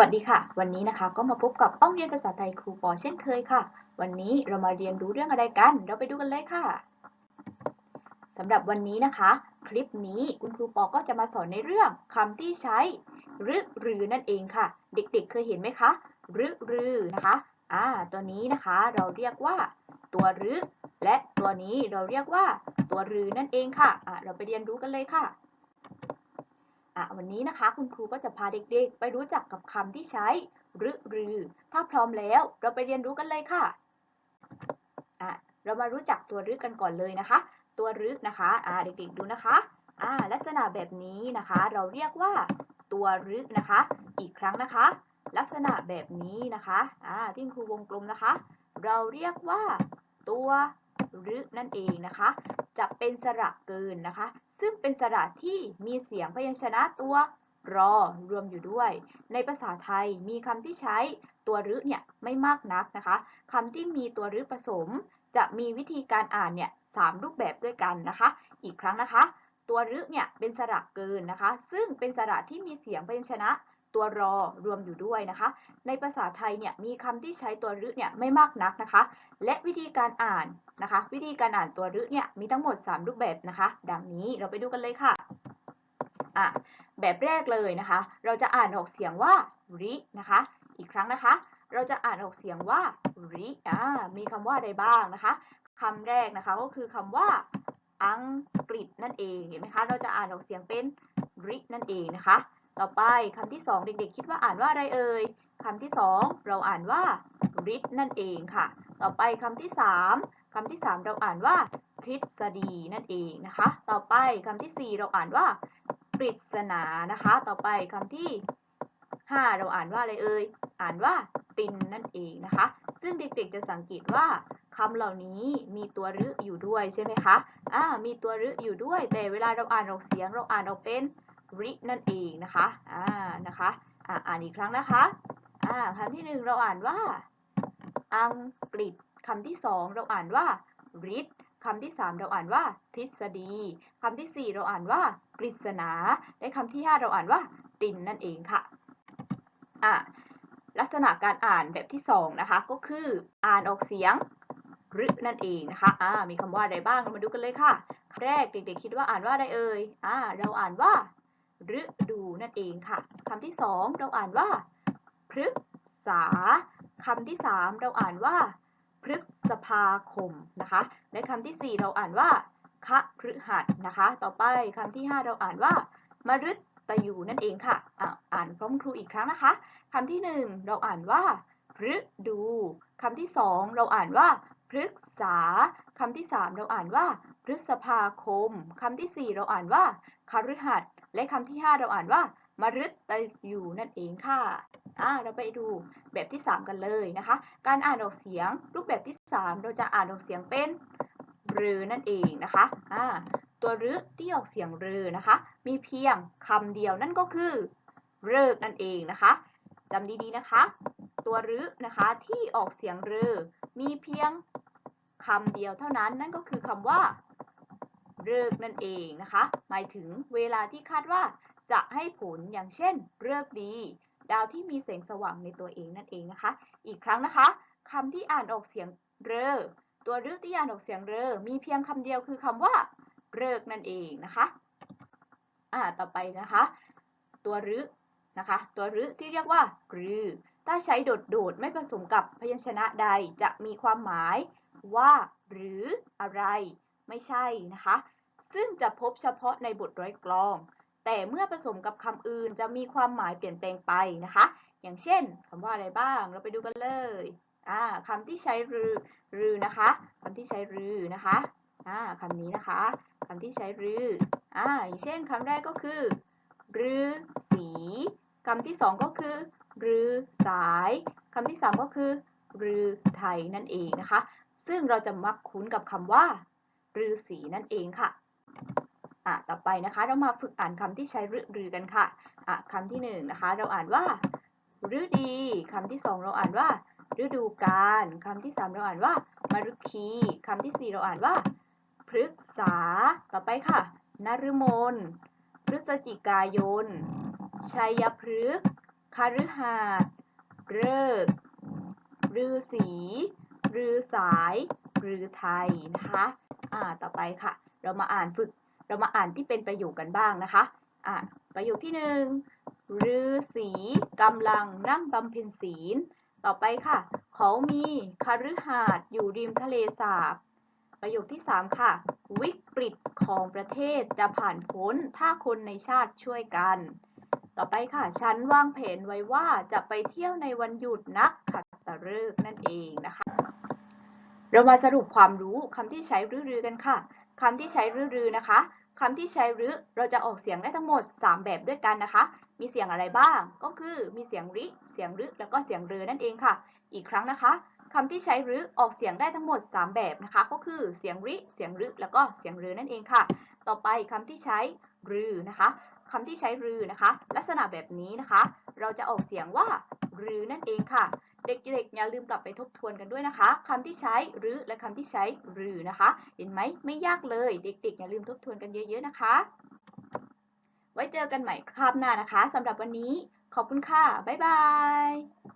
วัสดีค่ะ วันนี้นะคะก็มาพบกับห้องเรียนภาษาไทยครูปอเช่นเคยค่ะ วันนี้เรามาเรียนรู้เรื่องอะไรกัน เราไปดูกันเลยค่ะสำหรับวันนี้นะคะ คลิปนี้คุณครูปอก็จะมาสอนในเรื่องคำที่ใช้หรือหรือนั่นเองค่ะ เด็กๆเคยเห็นไหมคะหรือหรือนะคะอ่าตัวนี้นะคะเราเรียกว่า ตัวหรือและตัวนี้เราเรียกว่า ตัวหรือนั่นเองค่ะอ่าเราไปเรียนรู้กันเลยค่ะ อะวันนี้นะคะ คุณครูก็จะพาเด็กๆ ไปรู้จักกับคำที่ใช้หรือหรือ ถ้าพร้อมแล้วเราไปเรียนรู้กันเลยค่ะอะเรามารู้จักตัวรึกันก่อนเลยนะคะ ตัวรึนะคะอ่าเด็กๆดูนะคะอ่าลักษณะแบบนี้นะคะ เราเรียกว่าตัวรึนะคะ อีกครั้งนะคะ ลักษณะแบบนี้นะคะอ่าที่ครูวงกลมนะคะ เราเรียกว่าตัวรึนั่นเองนะคะ จะเป็นสระเกินนะคะ ซึ่งเป็นสระที่มีเสียงพยัญชนะตัวรอรวมอยู่ด้วย ในภาษาไทยมีคำที่ใช้ตัวรึเนี่ยไม่มากนักนะคะคำที่มีตัวรึผสม จะมีวิธีการอ่านเนี่ยสามรูปแบบด้วยกันนะคะ อีกครั้งนะคะ ตัวรึเนี่ยเป็นสระเกินนะคะ ซึ่งเป็นสระที่มีเสียงพยัญชนะ ตัวรอรวมอยู่ด้วยนะคะ ในภาษาไทยเนี่ยมีคำที่ใช้ตัวรึเนี่ยไม่มากนักนะคะ และวิธีการอ่านนะคะ วิธีการอ่านตัวรึเนี่ยมีทั้งหมด 3 รูปแบบนะคะ ดังนี้เราไปดูกันเลยค่ะอะแบบแรกเลยนะคะ เราจะอ่านออกเสียงว่ารินะคะ อีกครั้งนะคะ เราจะอ่านออกเสียงว่าริอ่ามีคำว่าอะไรบ้างนะคะคำแรกนะคะก็คือคำว่าอังกฤษนั่นเองเห็นไหมคะ เราจะอ่านออกเสียงเป็นรินั่นเองนะคะ ต่อไปคำที่สองเด็กๆ คิดว่าอ่านว่าอะไรเอ่ยคำที่สองเราอ่านว่ารินั่นเองค่ะ ต่อไปคำที่สามคำที่สามเราอ่านว่าทฤษฎีนั่นเองนะคะ ต่อไปคำที่สี่เราอ่านว่าปริศนานะคะ ต่อไปคำที่ 5 เราอ่านว่าอะไรเอ่ย อ่านว่าตินนั่นเองนะคะ ซึ่งเด็กๆจะสังเกตว่าคำเหล่านี้มีตัวรึอยู่ด้วยใช่ไหมคะ อ่า มีตัวรึอยู่ด้วย แต่เวลาเราอ่านออกเสียงเราอ่านออกเป็น รินั่นเองนะคะอ่านะคะอ่าอ่านอีกครั้งนะคะอ่าคำที่หนึ่งเราอ่านว่า อังกฤษคำที่สองเราอ่านว่าริดคำที่สามเราอ่านว่า ทฤษฎีคำที่สี่เราอ่านว่า ปริศนา และคำที่ห้าเราอ่านว่าตินนั่นเองค่ะอะลักษณะการอ่านแบบที่สองนะคะก็คืออ่านออกเสียงรึนั่นเองนะคะอ่ามีคำว่าอะไรบ้างเรามาดูกันเลยค่ะแรกเด็กๆคิดว่าอ่านว่าอะไรเอ่ยอ่าเราอ่านว่า ฤดูนั่นเองค่ะคำที่สองเราอ่านว่าพฤกษาคำที่สามเราอ่านว่าพฤษภาคมนะคะ และคำที่สี่เราอ่านว่าคะพฤหัสนะคะ ต่อไปคำที่ห้าเราอ่านว่ามฤตยูนั่นเองค่ะอ่าอ่านพร้อมครูอีกครั้งนะคะคำที่หนึ่งเราอ่านว่าพฤดูคำที่สองเราอ่านว่าพฤกษาคำที่สามเราอ่านว่า พฤษภาคมคำที่สี่เราอ่านว่าคฤหัสและคำที่ห้าเราอ่านว่ามฤตยูนั่นเองค่ะอ่าเราไปดูแบบที่ 3 กันเลยนะคะ การอ่านออกเสียงรูปแบบที่ 3 เราจะอ่านออกเสียงเป็นรือนั่นเองนะคะอ่าตัวรือที่ออกเสียงรือนะคะ มีเพียงคำเดียวนั่นก็คือเลิกนั่นเองนะคะจำดีๆนะคะ ตัวรือนะคะที่ออกเสียงรือ มีเพียงคำเดียวเท่านั้นนั่นก็คือคำว่า เลิกนั่นเองนะคะ หมายถึงเวลาที่คาดว่าจะให้ผลอย่างเช่นเลิกดี ดาวที่มีแสงสว่างในตัวเองนั่นเองนะคะ อีกครั้งนะคะคำที่อ่านออกเสียงเรอตัวรึที่อ่านออกเสียงเรอมีเพียงคำเดียวคือคำว่าเลิกนั่นเองนะคะ อ่า ต่อไปนะคะ ตัวรึนะคะ ตัวรึที่เรียกว่ารือถ้าใช้โดดๆไม่ผสมกับพยัญชนะใดจะมีความหมายว่า หรืออะไร ไม่ใช่นะคะ ซึ่งจะพบเฉพาะในบทร้อยกลอง แต่เมื่อผสมกับคำอื่นจะมีความหมายเปลี่ยนแปลงไปนะคะ อย่างเช่นคำว่าอะไรบ้าง เราไปดูกันเลยอ่าคำที่ใช้รือรือนะคะคำที่ใช้รือนะคะอ่าคำนี้นะคะคำที่ใช้รืออ่าอย่างเช่นคำแรกก็คือ รือสีคำที่สองก็คือ รือสายคำที่สามก็คือ รือไทยนั่นเองนะคะ ซึ่งเราจะมักคุ้นกับคำว่า รือสีนั่นเองค่ะ อะต่อไปนะคะ เรามาฝึกอ่านคำที่ใช้รือรือกันค่ะอะคำที่หนึ่งนะคะ เราอ่านว่าฤดีคำที่สองเราอ่านว่า ฤดูกาลคำที่สามเราอ่านว่ามารุคีคำที่สี่เราอ่านว่า พฤกษา ต่อไปค่ะนฤมลพฤศจิกายน ชัยพฤกษ์คฤหาสน์เลิกฤาษีฤาสายฤาไทยนะคะ อ่า ต่อไปค่ะ เรามาอ่านฝึก เรามาอ่านที่เป็นประโยคกันบ้างนะคะอ่าประโยคที่หนึ่งฤาษีกำลังนั่งบำเพ็ญศีล ต่อไปค่ะ เขามีคฤหาสน์อยู่ริมทะเลสาบ ประโยคที่ 3 ค่ะ วิกฤตของประเทศจะผ่านพ้นถ้าคนในชาติช่วยกัน ต่อไปค่ะ ฉันวางแผนไว้ว่าจะไปเที่ยวในวันหยุดนักขัตฤกษ์นั่นเองนะคะ เรามาสรุปความรู้คำที่ใช้รื้อๆกันค่ะ คำที่ใช้รือๆนะคะคำที่ใช้รือเราจะออกเสียงได้ทั้งหมด 3 แบบด้วยกันนะคะ มีเสียงอะไรบ้าง ก็คือมีเสียงริ เสียงรึแล้วก็เสียงเรือนั่นเองค่ะ อีกครั้งนะคะคำที่ใช้รือออกเสียงได้ทั้งหมด 3 แบบนะคะ ก็คือเสียงริ เสียงรึแล้วก็เสียงเรือนั่นเองค่ะ ต่อไปคำที่ใช้รือนะคะคำที่ใช้รือนะคะ ลักษณะแบบนี้นะคะ เราจะออกเสียงว่ารือนั่นเองค่ะ เด็กๆอย่าลืมกลับไปทบทวนกันด้วยนะคะคำที่ใช้หรือและคำที่ใช้หรือนะคะ เห็นไหมไม่ยากเลย เด็กๆ อย่าลืมทบทวนกันเยอะ ๆนะคะ ไว้เจอกันใหม่คราวหน้านะคะสำหรับวันนี้ขอบคุณค่ะบ๊ายบาย